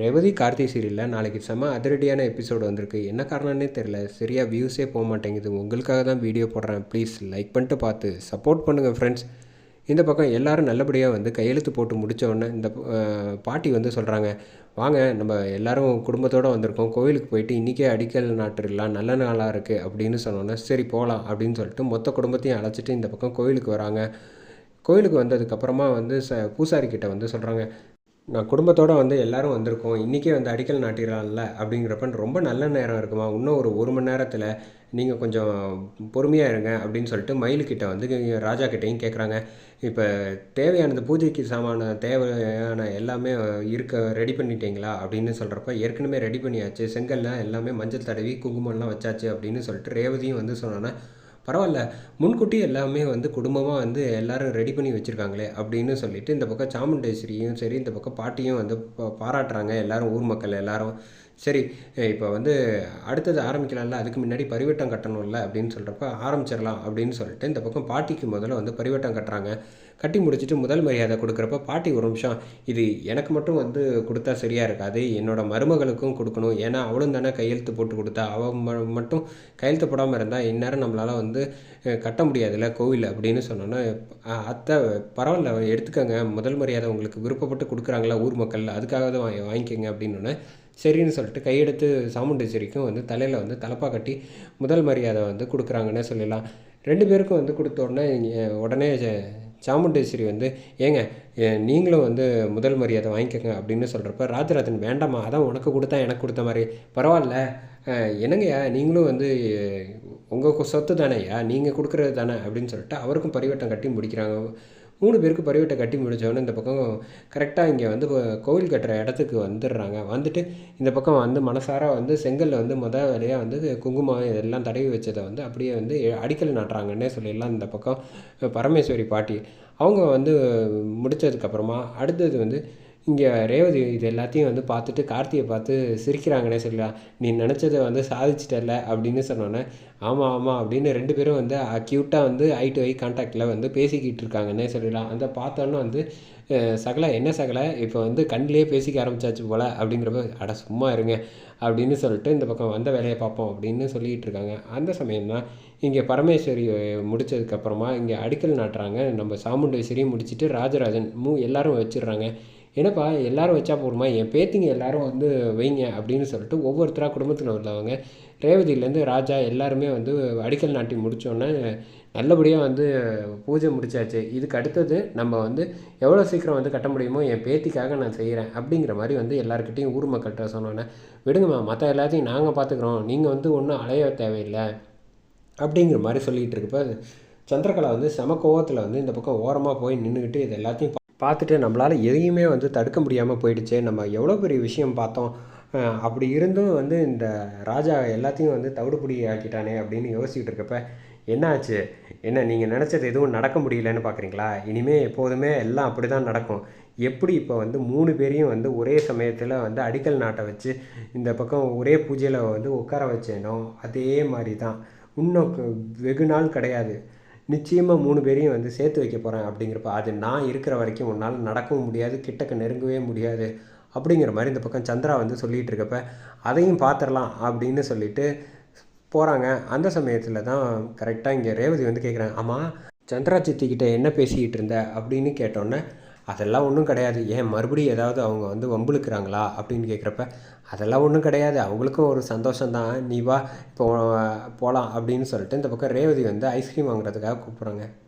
ரேவதி கார்த்தி சீரியலில் நாளைக்கு செம அதிரடியான எபிசோடு வந்திருக்கு. என்ன காரணம்னே தெரில சரியாக வியூஸே போக மாட்டேங்குது. உங்களுக்காக தான் வீடியோ போடுறேன். ப்ளீஸ் லைக் பண்ணிட்டு பார்த்து சப்போர்ட் பண்ணுங்கள் ஃப்ரெண்ட்ஸ் இந்த பக்கம் எல்லோரும் நல்லபடியாக வந்து கையெழுத்து போட்டு முடித்தோடனே இந்த பாட்டி வந்து சொல்கிறாங்க வாங்க நம்ம எல்லாரும் குடும்பத்தோடு வந்திருக்கோம். கோவிலுக்கு போயிட்டு இன்றைக்கே அடிக்கல் நாட்டுலாம் நல்ல நாளாக இருக்குது அப்படின்னு சொன்னோன்னே சரி போகலாம் அப்படின்னு சொல்லிட்டு மொத்த குடும்பத்தையும் அழைச்சிட்டு இந்த பக்கம் கோவிலுக்கு வராங்க. கோவிலுக்கு வந்ததுக்கப்புறமா வந்து ச பூசாரிக்கிட்ட வந்து சொல்கிறாங்க நான் குடும்பத்தோடு வந்து எல்லாரும் வந்திருக்கோம். இன்றைக்கே வந்து அடிக்கல் நாட்டிடலாம்ல அப்படிங்கிறப்ப ரொம்ப நல்ல நேரம் இருக்குமா? இன்னும் ஒரு ஒரு மணி நேரத்தில் நீங்கள் கொஞ்சம் பொறுமையாக இருங்க அப்படின்னு சொல்லிட்டு மயிலுக்கிட்ட வந்து ராஜா கிட்டேயும் கேட்குறாங்க இப்போ தேவையானது பூஜைக்கு சாமான தேவையான எல்லாமே இருக்க ரெடி பண்ணிட்டீங்களா? அப்படின்னு சொல்கிறப்ப ஏற்கனவே ரெடி பண்ணியாச்சு. செங்கல்லாம் எல்லாமே மஞ்சள் தடவி குங்குமம்லாம் வச்சாச்சு அப்படின்னு சொல்லிட்டு ரேவதியும் வந்து சொன்னோன்னா பரவாயில்ல. முன்கூட்டி எல்லாமே வந்து குடும்பமாக வந்து எல்லாரும் ரெடி பண்ணி வச்சுருக்காங்களே அப்படின்னு சொல்லிட்டு இந்த பக்கம் சாமுண்டேஸ்வரியும் சரி இந்த பக்கம் பாட்டியும் வந்து பாராட்டுறாங்க. எல்லாரும் ஊர் மக்கள் எல்லாரும் சரி இப்போ வந்து அடுத்தது ஆரம்பிக்கலாம்ல அதுக்கு முன்னாடி பரிவட்டம் கட்டணும்ல அப்படின்னு சொல்கிறப்ப ஆரம்பிச்சிடலாம் அப்படின்னு சொல்லிட்டு இந்த பக்கம் பாட்டிக்கு முதல்ல வந்து பரிவட்டம் கட்டுறாங்க. கட்டி முடிச்சுட்டு முதல் மரியாதை கொடுக்குறப்ப பாட்டி ஒரு நிமிஷம் இது எனக்கு மட்டும் வந்து கொடுத்தா சரியாக இருக்காது என்னோடய மருமகளுக்கும் கொடுக்கணும். ஏன்னா அவளும் தானே கையெழுத்து போட்டு கொடுத்தா அவள் ம- மட்டும் கையெழுத்து போடாமல் இருந்தால் இந்நேரம் நம்மளால் வந்து கட்ட முடியாதுல்ல கோவில் அப்படின்னு சொன்னோன்னே அத்தை பரவாயில்ல எடுத்துக்கோங்க முதல் மரியாதை உங்களுக்கு விருப்பப்பட்டு கொடுக்குறாங்களா ஊர் மக்கள் அதுக்காக தான் வாங்கிக்கோங்க அப்படின்னு சரின்னு சொல்லிட்டு கையெடுத்து சாமுண்டேஸ்வரிக்கும் வந்து தலையில் வந்து தலப்பா கட்டி முதல் மரியாதை வந்து கொடுக்குறாங்கன்னே சொல்லலாம் ரெண்டு பேருக்கும் வந்து கொடுத்த உடனே உடனே சாமுண்டேஸ்வரி வந்து ஏங்க நீங்களும் வந்து முதல் மரியாதை வாங்கிக்கோங்க அப்படின்னு சொல்கிறப்ப ராஜராஜன் வேண்டாமா அதான் உனக்கு கொடுத்தா எனக்கு கொடுத்த மாதிரி. பரவாயில்ல என்னங்கய்யா நீங்களும் வந்து உங்கள் சொத்து தானேய்யா நீங்கள் கொடுக்குறது தானே? அப்படின்னு சொல்லிட்டு அவருக்கும் பரிவட்டம் கட்டி முடிக்கிறாங்க. மூணு பேருக்கு பரிவட்டை கட்டி முடித்தவொடனே இந்த பக்கம் கரெக்டாக இங்கே வந்து கோவில் கட்டுற இடத்துக்கு வந்துடுறாங்க. வந்துட்டு இந்த பக்கம் வந்து மனசார வந்து செங்கல்ல வந்து மொதல் வேலையாக வந்து குங்குமம் இதெல்லாம் தடவி வச்சதை வந்து அப்படியே வந்து அடிக்கல் நாட்டுறாங்கன்னே சொல்லிடலாம் இந்த பக்கம் பரமேஸ்வரி பாட்டி. அவங்க வந்து முடித்ததுக்கப்புறமா அடுத்தது வந்து இங்கே ரேவதி இது எல்லாத்தையும் வந்து பார்த்துட்டு கார்த்தியை பார்த்து சிரிக்கிறாங்கன்னே சொல்லலாம். நீ நினச்சதை வந்து சாதிச்சிட்டல அப்படின்னு சொன்னோன்னே ஆமாம் ஆமாம் அப்படின்னு ரெண்டு பேரும் வந்து அக்யூட்டாக வந்து ஐ டு ஐ கான்டாக்டில் வந்து பேசிக்கிட்டு இருக்காங்கன்னே சொல்லலாம். அந்த பார்த்தோன்னே வந்து சகல என்ன சகல இப்போ வந்து கண்ணிலே பேசிக்க ஆரம்பிச்சாச்சு போல் அப்படிங்கிறப்ப அட சும்மா இருங்க அப்படின்னு சொல்லிட்டு இந்த பக்கம் வந்த வேலையை பார்ப்போம் அப்படின்னு சொல்லிகிட்டு இருக்காங்க. அந்த சமயம் தான் இங்கே பரமேஸ்வரி முடித்ததுக்கப்புறமா முடிச்சதுக்கப்புறமா இங்கே அடிக்கல் நாட்டுறாங்க. நம்ம சாமுண்டேஸ்வரியும் முடிச்சுட்டு ராஜராஜன் மூ எல்லாரும் வச்சிடுறாங்க. என்னப்பா எல்லாரும் வச்சா போதுமா? என் பேத்திங்க எல்லாரும் வந்து வைங்க அப்படின்னு சொல்லிட்டு ஒவ்வொருத்தராக குடும்பத்தில் உள்ளவங்க. ரேவதியிலேருந்து ராஜா எல்லாருமே வந்து அடிக்கல் நாட்டி முடித்தோன்னே நல்லபடியாக வந்து பூஜை முடிச்சாச்சு. இதுக்கு அடுத்தது நம்ம வந்து எவ்வளோ சீக்கிரம் வந்து கட்ட முடியுமோ என் பேத்திக்காக நான் செய்கிறேன் அப்படிங்கிற மாதிரி வந்து எல்லாருக்கிட்டையும் ஊர் மக்கள்கிட்ட சொன்னோன்னே விடுங்கம்மா மற்ற எல்லாத்தையும் நாங்கள் பார்த்துக்குறோம் நீங்கள் வந்து ஒன்றும் அலைய தேவையில்லை. அப்படிங்கிற மாதிரி சொல்லிகிட்டு இருக்கப்ப சந்திரகலா வந்து செம கோவத்தில் வந்து இந்த பக்கம் ஓரமாக போய் நின்றுக்கிட்டு இது எல்லாத்தையும் பா- பார்த்துட்டு நம்மளால் எதையுமே வந்து தடுக்க முடியாமல் போயிடுச்சு நம்ம எவ்வளோ பெரிய விஷயம் பார்த்தோம் அப்படி இருந்தும் வந்து இந்த ராஜா எல்லாத்தையும் வந்து தவிடுபுடி ஆக்கிட்டானே அப்படின்னு யோசிச்சுட்டு இருக்கப்ப என்னாச்சு? என்ன நீங்கள் நினச்சது எதுவும் நடக்க முடியலன்னு பார்க்குறீங்களா இனிமேல் எப்போதுமே எல்லாம் அப்படி தான் நடக்கும். எப்படி இப்போ வந்து மூணு பேரையும் வந்து ஒரே சமயத்தில் வந்து அடிக்கல் நாட்டை வச்சு இந்த பக்கம் ஒரே பூஜையில் வந்து உட்கார வச்சேனோ அதே மாதிரி தான் இன்னும் வெகு நாள் கிடையாது. நிச்சயமாக மூணு பேரையும் வந்து சேர்த்து வைக்க போகிறேன் அப்படிங்கிறப்ப அது நான் இருக்கிற வரைக்கும் உன்னால் நடக்கவும் முடியாது கிட்டக்க நெருங்கவே முடியாது அப்படிங்கிற மாதிரி இந்த பக்கம் சந்திரா வந்து சொல்லிகிட்டு இருக்கப்ப அதையும் பார்த்துடலாம் அப்படின்னு சொல்லிட்டு போகிறாங்க அந்த சமயத்தில் தான் கரெக்டாக இங்கே ரேவதி வந்து கேட்குறாங்க ஆமாம் சந்திரா சித்திக்கிட்ட என்ன பேசிக்கிட்டு இருந்த? அப்படின்னு கேட்டோன்னே அதெல்லாம் ஒன்றும் கிடையாது. ஏன் மறுபடியும் ஏதாவது அவங்க வந்து வம்புழுக்கிறாங்களா அப்படின்னு கேட்குறப்ப அதெல்லாம் ஒன்றும் கிடையாது. அவங்களுக்கும் ஒரு சந்தோஷம்தான். நீ வா இப்போ போகலாம் அப்படின்னு சொல்லிட்டு இந்த பக்கம் ரேவதி வந்து ஐஸ்கிரீம் வாங்குறதுக்காக கூப்பிட்றாங்க.